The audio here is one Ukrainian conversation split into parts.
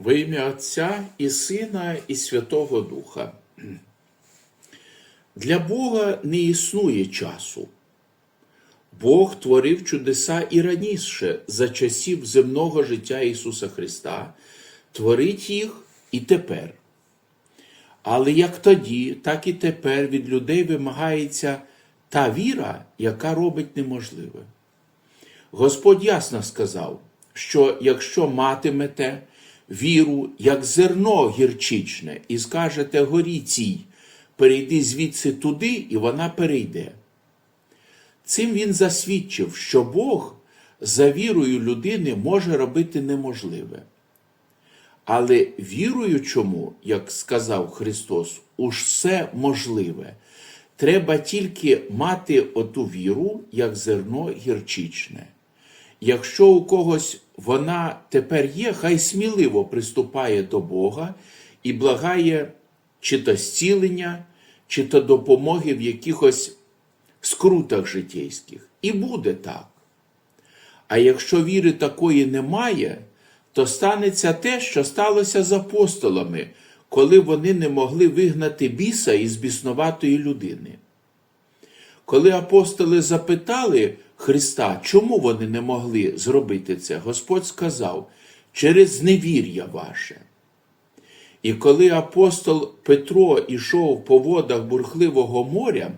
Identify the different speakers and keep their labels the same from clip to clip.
Speaker 1: Во ім'я Отця і Сина, і Святого Духа. Для Бога не існує часу. Бог творив чудеса і раніше, за часів земного життя Ісуса Христа, творить їх і тепер. Але як тоді, так і тепер від людей вимагається та віра, яка робить неможливе. Господь ясно сказав, що якщо матимете віру, як зерно гірчичне, і скажете горі цій, перейди звідси туди, і вона перейде. Цим він засвідчив, що Бог за вірою людини може робити неможливе. Але віруючому, як сказав Христос, уж все можливе. Треба тільки мати оту віру, як зерно гірчичне. Якщо у когось вона тепер є, хай сміливо приступає до Бога і благає чи то зцілення, чи то допомоги в якихось скрутах житейських. І буде так. А якщо віри такої немає, то станеться те, що сталося з апостолами, коли вони не могли вигнати біса із біснуватої людини. Коли апостоли запитали Христа, чому вони не могли зробити це, Господь сказав, через невір'я ваше. І коли апостол Петро ішов по водах бурхливого моря,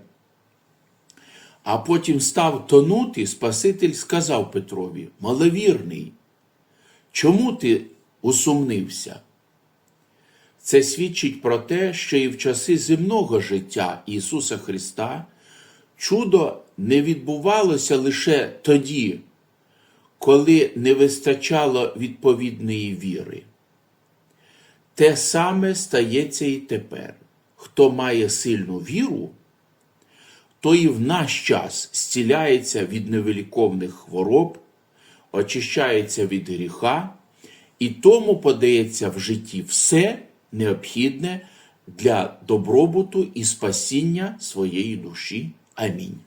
Speaker 1: а потім став тонути, Спаситель сказав Петрові: Маловірний, чому ти усумнився? Це свідчить про те, що і в часи земного життя Ісуса Христа чудо не відбувалося лише тоді, коли не вистачало відповідної віри. Те саме стається і тепер. Хто має сильну віру, то і в наш час зціляється від невеликовних хвороб, очищається від гріха, і тому подається в житті все необхідне для добробуту і спасіння своєї душі. Амінь.